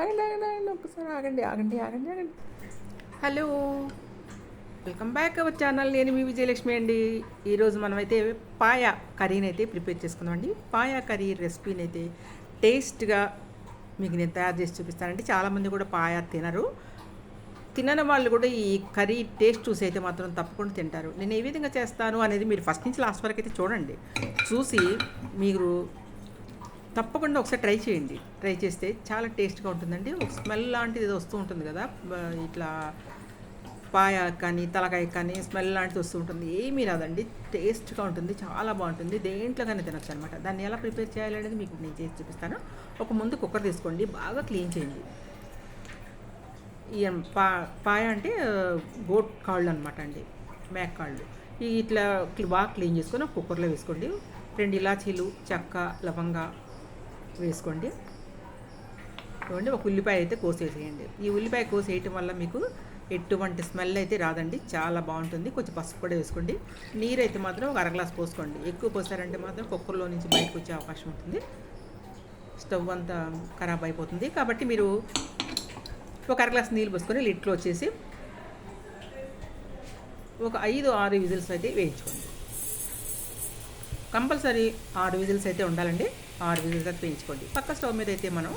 ఆగండి ఆగండి ఆగండి ఒక్కసారి ఆగండి ఆగండి ఆగండి ఆగండి. Hello. Welcome back our channel. నేను మీ విజయలక్ష్మి అండి. ఈరోజు మనమైతే పాయ కర్రీని అయితే ప్రిపేర్ చేసుకుందామండి. అండి పాయ కర్రీ రెసిపీని అయితే టేస్ట్గా మీకు నేను తయారు చేసి చూపిస్తానండి. చాలామంది కూడా పాయ తినరు. తినని వాళ్ళు కూడా ఈ కర్రీ టేస్ట్ చూసి అయితే మాత్రం తప్పకుండా తింటారు. నేను ఏ విధంగా చేస్తాను అనేది మీరు ఫస్ట్ నుంచి లాస్ట్ వరకు అయితే చూడండి. చూసి మీరు తప్పకుండా ఒకసారి ట్రై చేయండి. ట్రై చేస్తే చాలా టేస్ట్గా ఉంటుందండి. ఒక స్మెల్ లాంటిది ఏదో వస్తూ ఉంటుంది కదా ఇట్లా పాయ కానీ తలకాయ కానీ స్మెల్ లాంటిది వస్తూ ఉంటుంది. ఏమీ రాదండి. టేస్ట్గా ఉంటుంది చాలా బాగుంటుంది. దేంట్లో కానీ తినొచ్చు అనమాట దాన్ని ఎలా ప్రిపేర్ చేయాలనేది మీకు నేను చేసి చూపిస్తాను. ఒక ముందు కుక్కర్ తీసుకోండి బాగా క్లీన్ చేయండి. ఈ పా పాయ అంటే గోట్ కాళ్ళు అనమాట అండి మేక కాళ్ళు. ఇట్లా బాగా క్లీన్ చేసుకొని ఒక కుక్కర్లో వేసుకోండి. రెండు ఇలాచీలు చెక్క లవంగా వేసుకోండి. చూడండి ఒక ఉల్లిపాయ అయితే కోసేసేయండి. ఈ ఉల్లిపాయ కోసేయటం వల్ల మీకు ఎటువంటి స్మెల్ అయితే రాదండి. చాలా బాగుంటుంది. కొంచెం పసుపు కూడా వేసుకోండి. నీరు అయితే మాత్రం ఒక అర గ్లాస్ పోసుకోండి. ఎక్కువ పోసారంటే మాత్రం కుక్కర్లో నుంచి బయటకు వచ్చే అవకాశం ఉంటుంది. స్టవ్ అంతా ఖరాబ్ అయిపోతుంది. కాబట్టి మీరు ఒక అర గ్లాస్ నీళ్ళు పోసుకొని లిట్లో వచ్చేసి ఒక ఐదు ఆరు విజిల్స్ అయితే వేయించుకోండి. కంపల్సరీ ఆరు విజిల్స్ అయితే ఉండాలండి. ఆరు విజిల్స్ అయితే వేయించుకోండి పక్క స్టవ్ మీద అయితే మనం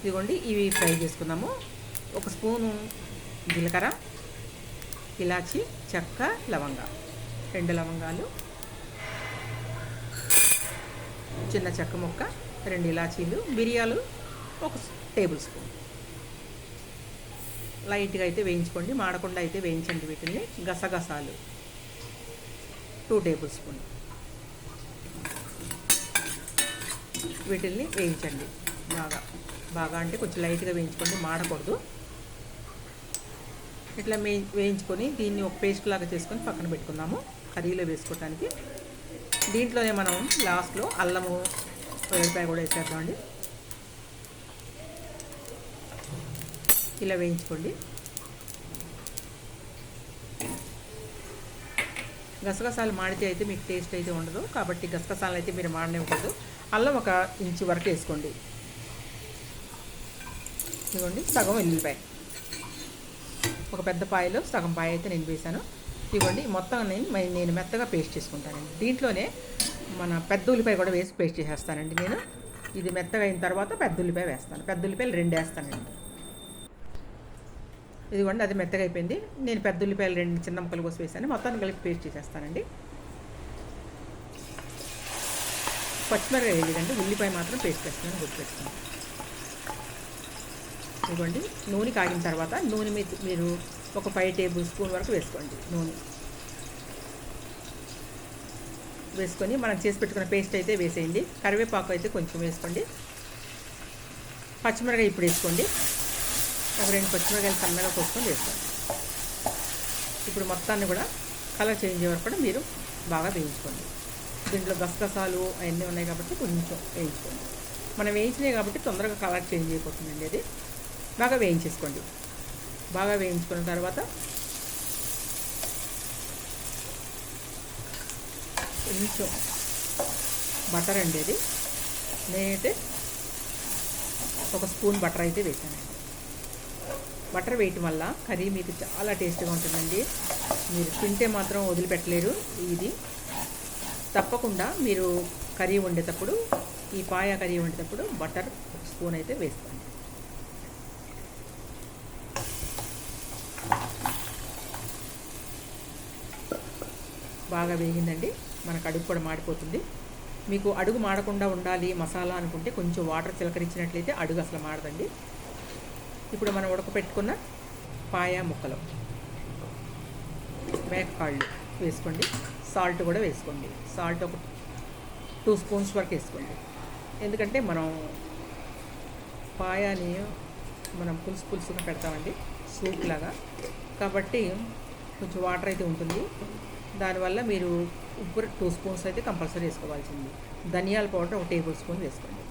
ఇదిగోండి ఇవి ఫ్రై చేసుకుందాము. ఒక స్పూను జీలకర్ర ఇలాచి చెక్క లవంగ. రెండు లవంగాలు చిన్న చెక్క ముక్క రెండు ఇలాచీలు మిరియాలు ఒక టేబుల్ స్పూన్. లైట్గా అయితే వేయించుకోండి మాడకుండా అయితే వేయించండి వీటిని గసగసాలు. Two tablespoon. వీటిల్ని వేయించండి. బాగా బాగా అంటే కొంచెం లైట్గా వేయించుకోండి మాడకూడదు. ఇట్లా మే వేయించుకొని దీన్ని ఒక పేస్ట్ లాగా చేసుకొని పక్కన పెట్టుకుందాము కర్రీలో వేసుకోవటానికి. దీంట్లోనే మనం లాస్ట్లో అల్లము వెల్లిపాయ కూడా వేసేద్దామండి. ఇలా వేయించుకోండి. గసగసాలు మాడితే అయితే మీకు టేస్ట్ అయితే ఉండదు కాబట్టి గసగసాలు అయితే మీరు మాడనివ్వకూడదు. అల్లం ఒక ఇంచు వరకు వేసుకోండి. ఇదిగోండి సగం ఎల్లిపాయ. ఒక పెద్ద పాయలో సగం పాయ అయితే నేను వేసాను ఇదిగోండి మొత్తం నేను నేను మెత్తగా పేస్ట్ చేసుకుంటానండి. దీంట్లోనే మన పెద్ద ఉల్లిపాయ కూడా వేసి పేస్ట్ చేసేస్తానండి నేను. ఇది మెత్తగా అయిన తర్వాత పెద్ద ఉల్లిపాయ వేస్తాను. పెద్ద ఉల్లిపాయలు రెండు వేస్తానండి. ఇదిగోండి అది మెత్తగా అయిపోయింది. నేను పెద్ద ఉల్లిపాయలు రెండు చిన్న ముక్కలు కోసి వేసాను మొత్తాన్ని కలిపి పేస్ట్ చేసేస్తానండి. పచ్చిమిరపకాయ వేయలేదండి ఉల్లిపాయ మాత్రం పేస్ట్ పెట్టుకుని గుర్తుపెట్టుకోండి. ఇదిగోండి నూనె కాగిన తర్వాత నూనె మీద మీరు ఒక ఫైవ్ టేబుల్ స్పూన్ వరకు వేసుకోండి నూనె. వేసుకొని మనం చేసి పెట్టుకున్న పేస్ట్ అయితే వేసేయండి. కరివేపాకు అయితే కొంచెం వేసుకోండి. పచ్చిమిరకాయ ఇప్పుడు వేసుకోండి. ఒక రెండు పచ్చిమిరకాయలు సన్నగా కోసుకొని వేసుకోండి. ఇప్పుడు మొత్తాన్ని కూడా కలర్ చేంజ్ వరకు కూడా మీరు బాగా వేయించుకోండి. దీంట్లో గసగసాలు అవన్నీ ఉన్నాయి కాబట్టి కొంచెం వేయించుకోండి మనం వేయించినాయి కాబట్టి తొందరగా కలర్ చేంజ్ అయిపోతుందండి అది. బాగా వేయించేసుకోండి. బాగా వేయించుకున్న తర్వాత కొంచెం బటర్ అండి అది. నేనైతే ఒక స్పూన్ బటర్ అయితే వేసానండి. బటర్ వేయటం వల్ల కర్రీ మీకు చాలా టేస్ట్గా ఉంటుందండి. మీరు తింటే మాత్రం వదిలిపెట్టలేరు. ఇది తప్పకుండా మీరు కర్రీ వండేటప్పుడు ఈ పాయ కర్రీ వండేటప్పుడు బటర్ ఒక స్పూన్ అయితే వేసుకోండి. బాగా వేగిందండి. మనకు అడుగు కూడా మాడిపోతుంది. మీకు అడుగు మాడకుండా ఉండాలి మసాలా అనుకుంటే కొంచెం వాటర్ చిలకరించినట్లయితే అడుగు అసలు మాడదండి. ఇప్పుడు మనం ఉడకపెట్టుకున్న పాయ ముక్కలు. మేకకాళ్ళు వేసుకోండి. సాల్ట్ కూడా వేసుకోండి. సాల్ట్ ఒక టూ స్పూన్స్ వరకు వేసుకోండి. ఎందుకంటే మనం పాయాని మనం పులుసు పులుసుగా పెడతామండి సూప్ లాగా. కాబట్టి కొంచెం వాటర్ అయితే ఉంటుంది. దానివల్ల మీరు ఉప్పు టూ స్పూన్స్ అయితే కంపల్సరీ వేసుకోవాల్సింది. ధనియాల పౌడర్ ఒక టేబుల్ స్పూన్ వేసుకోండి.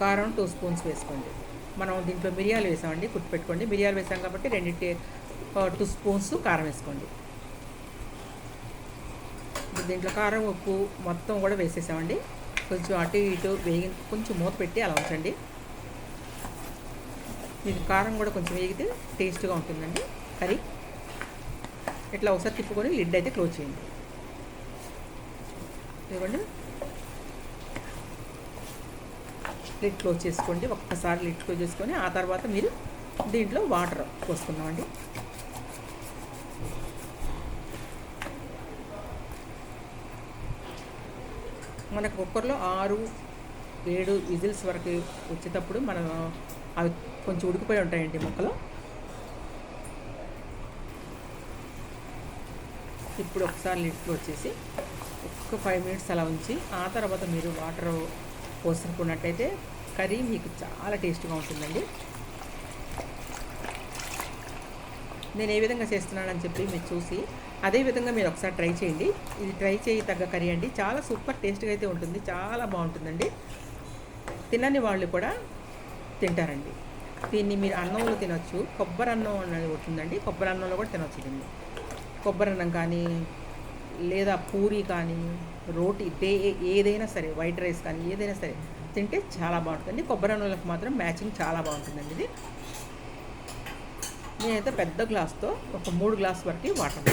కారం టూ స్పూన్స్ వేసుకోండి. మనం దీంట్లో మిరియాలు వేసామండి గుర్తుపెట్టుకోండి. మిరియాలు వేసాం కాబట్టి రెండు టూ స్పూన్స్ కారం వేసుకోండి. ఇప్పుడు దీంట్లో కారం ఉప్పు మొత్తం కూడా వేసేసామండి. కొంచెం అటు ఇటు వేగి కొంచెం మూత పెట్టి అలా ఉంచండి. మీకు కారం కూడా కొంచెం వేగితే టేస్ట్గా ఉంటుందండి. కర్రీ. ఇట్లా ఒకసారి తిప్పుకొని లిడ్ అయితే క్లోజ్ చేయండి. ఇవ్వండి లిడ్ క్లోజ్ చేసుకోండి ఒక్కసారి లిడ్ క్లోజ్ చేసుకొని ఆ తర్వాత మీరు దీంట్లో వాటర్ పోసుకుందామండి. మన కుక్కర్లో ఆరు ఏడు విజిల్స్ వరకు వచ్చేటప్పుడు మనం అవి కొంచెం ఉడికిపోయి ఉంటాయండి మొక్కలు. ఇప్పుడు ఒకసారి లిఫ్ట్లో వచ్చేసి ఒక్క ఫైవ్ మినిట్స్ అలా ఉంచి ఆ తర్వాత మీరు వాటర్ పోసుకున్నట్టయితే కర్రీ మీకు చాలా టేస్ట్గా ఉంటుందండి. నేను ఏ విధంగా చేస్తున్నానని చెప్పి మీరు చూసి అదే విధంగా మీరు ఒకసారి ట్రై చేయండి. ఇది ట్రై చేయి తగ్గ కర్రీ అండి. చాలా సూపర్ టేస్ట్గా అయితే ఉంటుంది. చాలా బాగుంటుందండి. తినని వాళ్ళు కూడా తింటారండి. దీన్ని మీరు అన్నంలో తినొచ్చు. కొబ్బరి అన్నం అనేది ఉంటుందండి కొబ్బరి అన్నంలో కూడా తినొచ్చు దీన్ని. కొబ్బరి అన్నం కానీ లేదా పూరి కానీ రోటీ దే ఏదైనా సరే వైట్ రైస్ కానీ ఏదైనా సరే తింటే చాలా బాగుంటుంది. కొబ్బరి నూనెలకు మాత్రం మ్యాచింగ్ చాలా బాగుంటుందండి ఇది. నేనైతే పెద్ద గ్లాస్తో ఒక మూడు గ్లాస్ వరకు వాటర్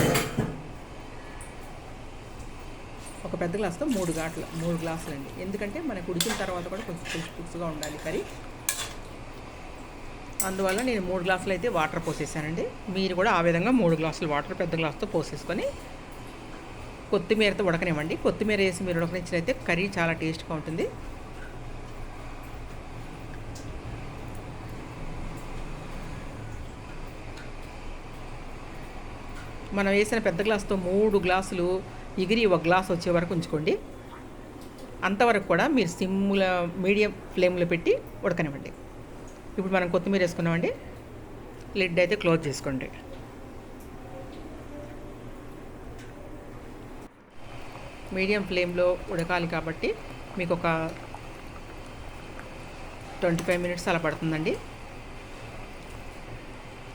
ఒక పెద్ద గ్లాస్తో మూడు గాట్లు మూడు గ్లాసులు అండి. ఎందుకంటే మనకు ఉడికిన తర్వాత కూడా కొంచెం పులుసు పులుసుగా ఉండాలి కర్రీ. అందువల్ల నేను మూడు గ్లాసులు అయితే వాటర్ పోసేసానండి. మీరు కూడా ఆ విధంగా మూడు గ్లాసులు వాటర్ పెద్ద గ్లాస్తో పోసేసుకొని కొత్తిమీరతో ఉడకనివ్వండి. కొత్తిమీర వేసి మీరు ఉడకనిచ్చినైతే కర్రీ చాలా టేస్ట్గా ఉంటుంది. మనం వేసిన పెద్ద గ్లాస్తో మూడు గ్లాసులు ఎగిరి ఒక గ్లాస్ వచ్చే వరకు ఉంచుకోండి. అంతవరకు కూడా మీరు సిమ్ల మీడియం ఫ్లేమ్లో పెట్టి ఉడకనివ్వండి. ఇప్పుడు మనం కొత్తిమీర వేసుకున్నామండి. లిడ్ అయితే క్లోజ్ చేసుకోండి. మీడియం ఫ్లేమ్లో ఉడకాలి కాబట్టి మీకు ఒక ట్వంటీ ఫైవ్ మినిట్స్ అలా పడుతుందండి.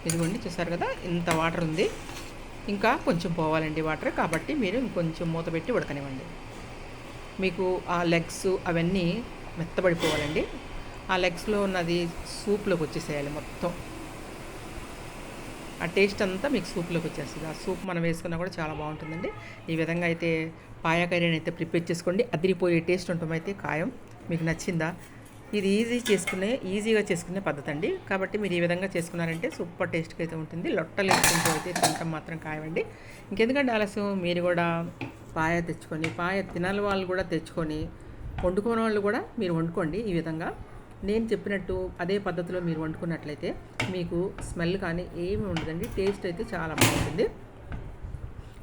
ఇదిగోండి చూసారు కదా? ఇంత వాటర్ ఉంది. ఇంకా కొంచెం పోవాలండి వాటర్. కాబట్టి మీరు ఇంకొంచెం మూత పెట్టి ఉడకనివ్వండి. మీకు ఆ లెగ్స్ అవన్నీ మెత్తబడిపోవాలండి. ఆ లెగ్స్లో ఉన్నది సూప్లోకి వచ్చేసేయాలి మొత్తం. ఆ టేస్ట్ అంతా మీకు సూప్లోకి వచ్చేస్తుంది. ఆ సూప్ మనం వేసుకున్నా కూడా చాలా బాగుంటుందండి. ఈ విధంగా అయితే పాయా కర్రీని అయితే ప్రిపేర్ చేసుకోండి. అదిరిపోయే టేస్ట్ ఉండటమైతే ఖాయం మీకు నచ్చిందా? ఇది ఈజీ చేసుకునే ఈజీగా చేసుకునే పద్ధతి అండి కాబట్టి మీరు ఈ విధంగా చేసుకున్నారంటే సూపర్ టేస్ట్గా అయితే ఉంటుంది. లొట్టలు వేసుకుంటూ అయితే తినటం మాత్రం కాయవండి ఇంకెందుకంటే ఆలస్యం? మీరు కూడా పాయ తెచ్చుకొని పాయ తినాలి వాళ్ళు కూడా తెచ్చుకొని వండుకునే వాళ్ళు కూడా మీరు వండుకోండి ఈ విధంగా. నేను చెప్పినట్టు అదే పద్ధతిలో మీరు వండుకున్నట్లయితే మీకు స్మెల్ కానీ ఏమి ఉండదండి. టేస్ట్ అయితే చాలా బాగుంటుంది.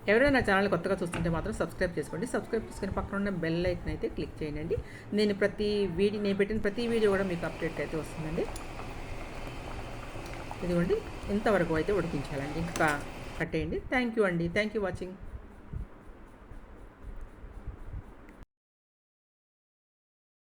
ఎవరైనా నా ఛానల్ కొత్తగా చూస్తుంటే మాత్రం సబ్స్క్రైబ్ చేసుకోండి. సబ్స్క్రైబ్ చేసుకుని పక్కన ఉన్న బెల్ ఐకన్ అయితే క్లిక్ చేయండి. నేను ప్రతి వీడియో నేను పెట్టిన ప్రతి వీడియో కూడా మీకు అప్డేట్ అయితే వస్తుందండి. ఇదిగోండి ఇంతవరకు అయితే ఉడికించాలండి. ఇంకా కట్టేయండి. థ్యాంక్ యూ అండి. Thank you watching